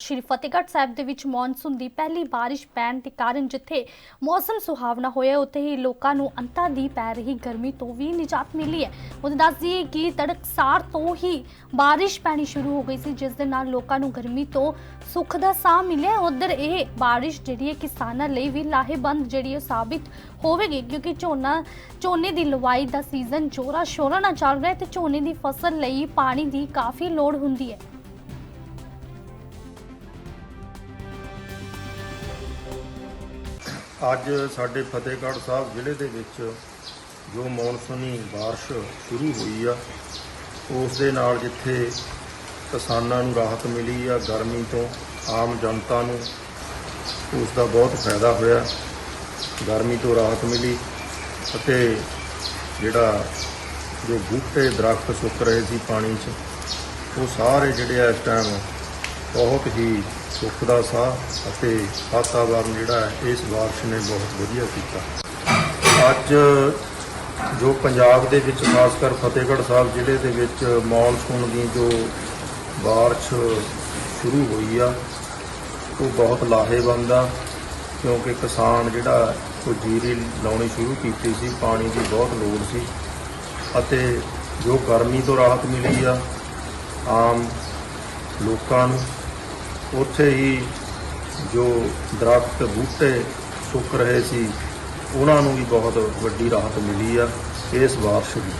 ਸ਼੍ਰੀ ਫਤਿਹਗੜ੍ਹ ਸਾਹਿਬ ਦੇ ਵਿੱਚ ਮੌਨਸੂਨ ਦੀ ਪਹਿਲੀ ਬਾਰਿਸ਼ ਪੈਣ ਦੇ ਕਾਰਨ ਜਿੱਥੇ ਮੌਸਮ ਸੁਹਾਵਣਾ ਹੋਇਆ, ਉੱਥੇ ਹੀ ਲੋਕਾਂ ਨੂੰ ਅੰਤਾਂ ਦੀ ਪੈ ਰਹੀ ਗਰਮੀ ਤੋਂ ਵੀ ਨਿਜਾਤ ਮਿਲੀ ਹੈ। ਉਹ ਦੱਸ ਦਈਏ ਕਿ ਤੜਕਸਾਰ ਤੋਂ ਹੀ ਬਾਰਿਸ਼ ਪੈਣੀ ਸ਼ੁਰੂ ਹੋ ਗਈ ਸੀ, ਜਿਸ ਦੇ ਨਾਲ ਲੋਕਾਂ ਨੂੰ ਗਰਮੀ ਤੋਂ ਸੁੱਖ ਦਾ ਸਾਹ ਮਿਲਿਆ। ਉਧਰ ਇਹ ਬਾਰਿਸ਼ ਜਿਹੜੀ ਹੈ ਕਿਸਾਨਾਂ ਲਈ ਵੀ ਲਾਹੇਬੰਦ ਜਿਹੜੀ ਹੈ ਸਾਬਿਤ ਹੋਵੇਗੀ, ਕਿਉਂਕਿ ਝੋਨਾ, ਝੋਨੇ ਦੀ ਲਵਾਈ ਦਾ ਸੀਜ਼ਨ ਜੋਰਾ ਸ਼ੋਰਾ ਨਾਲ ਚੱਲ ਰਿਹਾ ਹੈ ਤੇ ਝੋਨੇ ਦੀ ਫਸਲ ਲਈ ਪਾਣੀ ਦੀ ਕਾਫੀ ਲੋੜ ਹੁੰਦੀ ਹੈ। ਅੱਜ ਸਾਡੇ ਫਤਿਹਗੜ੍ਹ ਸਾਹਿਬ ਜ਼ਿਲ੍ਹੇ ਦੇ ਵਿੱਚ ਜੋ ਮੌਨਸੂਨੀ ਬਾਰਿਸ਼ ਸ਼ੁਰੂ ਹੋਈ ਆ, ਉਸ ਦੇ ਨਾਲ ਜਿੱਥੇ ਕਿਸਾਨਾਂ ਨੂੰ ਰਾਹਤ ਮਿਲੀ ਆ ਗਰਮੀ ਤੋਂ, ਆਮ ਜਨਤਾ ਨੂੰ, ਉਸ ਦਾ ਬਹੁਤ ਫਾਇਦਾ ਹੋਇਆ, ਗਰਮੀ ਤੋਂ ਰਾਹਤ ਮਿਲੀ ਅਤੇ ਜਿਹੜਾ ਜੋ ਬੂਟੇ ਦਰਖਤ ਸੁੱਕ ਰਹੇ ਸੀ ਪਾਣੀ 'ਚ, ਉਹ ਸਾਰੇ ਜਿਹੜੇ ਆ ਇਸ ਟਾਈਮ ਬਹੁਤ ਹੀ ਸੁੱਖ ਦਾ ਸਾਹ ਅਤੇ ਵਾਤਾਵਰਨ ਜਿਹੜਾ ਇਸ ਬਾਰਿਸ਼ ਨੇ ਬਹੁਤ ਵਧੀਆ ਕੀਤਾ। ਅੱਜ ਜੋ ਪੰਜਾਬ ਦੇ ਵਿੱਚ ਖਾਸ ਕਰ ਫਤਿਹਗੜ੍ਹ ਸਾਹਿਬ ਜ਼ਿਲ੍ਹੇ ਦੇ ਵਿੱਚ ਮੌਨਸੂਨ ਦੀ ਜੋ ਬਾਰਿਸ਼ ਸ਼ੁਰੂ ਹੋਈ ਆ, ਉਹ ਬਹੁਤ ਲਾਹੇਵੰਦ ਆ, ਕਿਉਂਕਿ ਕਿਸਾਨ ਜਿਹੜਾ ਉਹ ਜੀਰੀ ਲਾਉਣੀ ਸ਼ੁਰੂ ਕੀਤੀ ਸੀ, ਪਾਣੀ ਦੀ ਬਹੁਤ ਲੋੜ ਸੀ ਅਤੇ ਜੋ ਗਰਮੀ ਤੋਂ ਰਾਹਤ ਮਿਲੀ ਆ ਆਮ ਲੋਕਾਂ ਨੂੰ ਉੱਥੇ ਹੀ ਜੋ ਦਰਖਤ ਬੂਟੇ ਸੁੱਕ ਰਹੇ ਸੀ, ਉਹਨਾਂ ਨੂੰ ਵੀ ਬਹੁਤ ਵੱਡੀ ਰਾਹਤ ਮਿਲੀ ਆ ਇਸ ਬਾਰਿਸ਼ ਦੀ।